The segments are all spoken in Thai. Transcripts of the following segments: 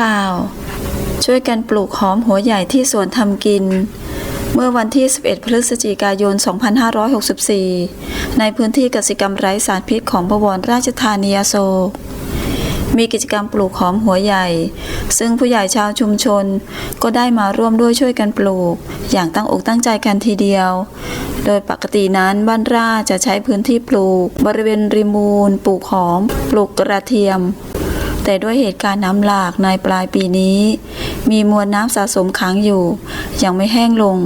ข่าว ช่วยกันปลูกหอมหัวใหญ่ที่สวนทำกิน เมื่อวันที่ 11 พฤศจิกายน 2564 ในพื้นที่กสิกรรมไร้สารพิษของบวรราชธานีอโศกมีกิจกรรมปลูกหอมหัวใหญ่ ซึ่งผู้ใหญ่ชาวชุมชนก็ได้มาร่วมด้วยช่วยกันปลูก อย่างตั้งอกตั้งใจกันทีเดียว โดยปกตินั้นบ้านราจะใช้พื้นที่ปลูก บริเวณริมมูล ปลูกหอม ปลูกกระเทียม แต่ด้วยเหตุการณ์น้ำหลากในปลายปีนี้ มีมวลน้ำสะสมค้างอยู่ ยังไม่แห้งลง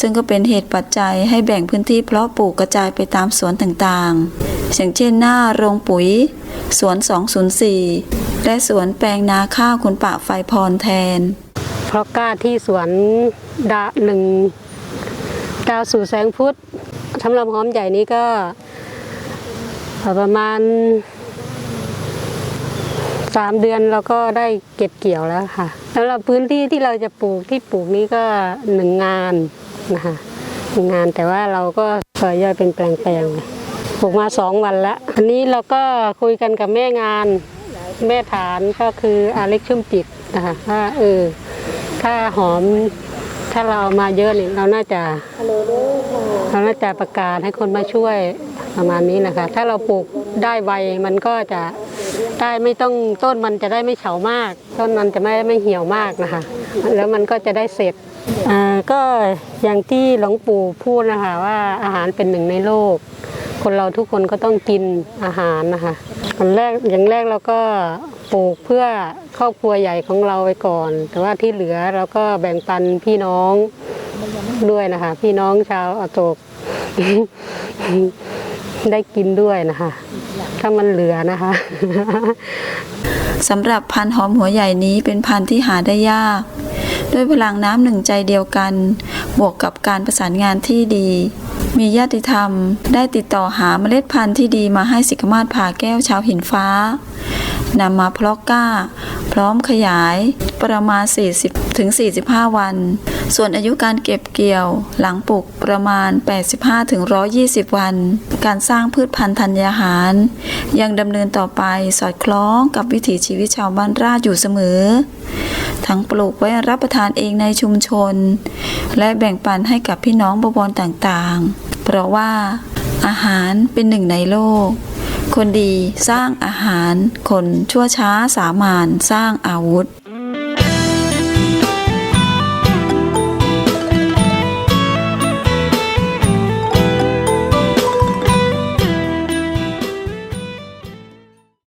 ซึ่งก็เป็นเหตุปัจจัยให้แบ่งพื้นที่เพาะปลูกกระจายไปตามสวนต่างๆ อย่างเช่นหน้าโรงปุ๋ย สวน 204 และสวนแปลงนาข้าวคุณปะไฟพรแทน เพราะกล้าที่สวนดาหนึ่งดาวสู่แสงพุทธสำหรับหอมใหญ่นี้ก็ประมาณ สามเดือนเราก็ได้เก็บเกี่ยวแล้วค่ะสำหรับพื้นที่ที่เราจะปลูกที่ปลูกนี้ก็หนึ่งงานนะคะหนึ่งงานแต่ว่าเราก็ซอยย่อยเป็นแปลงๆปลูกมาสองวันแล้วอันนี้เราก็คุยกันกับแม่งานแม่ฐานก็คืออาเล็กชุ่มจิตนะคะว่าเออถ้าหอมถ้าเราเอามาเยอะนี่เราน่าจะเราน่าจะประกาศให้คนมาช่วยประมาณนี้นะคะ ถ้าเราปลูกได้ไวมันก็จะ ได้ไม่ต้องต้นมันจะได้ไม่เฉามาก ต้นมันจะไม่ไม่เหี่ยวมากนะคะ แล้วมันก็จะได้เสร็จอ่าก็อย่างที่หลวงปู่พูดนะคะว่าอาหารเป็นหนึ่งในโลก คนเราทุกคนก็ต้องกินอาหารนะคะอันแรกอย่างแรกเราก็ปลูกเพื่อครอบครัวใหญ่ของเราไว้ก่อน แต่ว่าที่เหลือเราก็แบ่งปันพี่น้องด้วยนะคะ พี่น้องชาวอโศก ได้กินด้วยนะคะ ถ้ามันเหลือนะคะสำหรับพันธุ์หอมหัวใหญ่นี้เป็นพันธุ์ที่หาได้ยาก ด้วยพลังน้ำหนึ่งใจเดียวกัน บวกกับการประสานงานที่ดี มีญาติธรรม ได้ติดต่อหาเมล็ดพันธุ์ที่ดีมาให้สิกมาศผ่าแก้วชาวหินฟ้านำมาเพาะกล้า พร้อมขยายประมาณ 40 ถึง 45 วัน ส่วนอายุการเก็บเกี่ยวหลังปลูกประมาณ 85 ถึง 120 วัน การสร้างพืชพันธุ์ธัญญาหาร ยังดำเนินต่อไปสอดคล้องกับวิถีชีวิตชาวบ้านราชอยู่เสมอ ทั้งปลูกไว้รับประทานเองในชุมชน และแบ่งปันให้กับพี่น้องบวรต่างๆ เพราะว่าอาหารเป็นหนึ่งในโลก คนดีสร้างอาหาร คนชั่วช้าสามานสร้างอาวุธ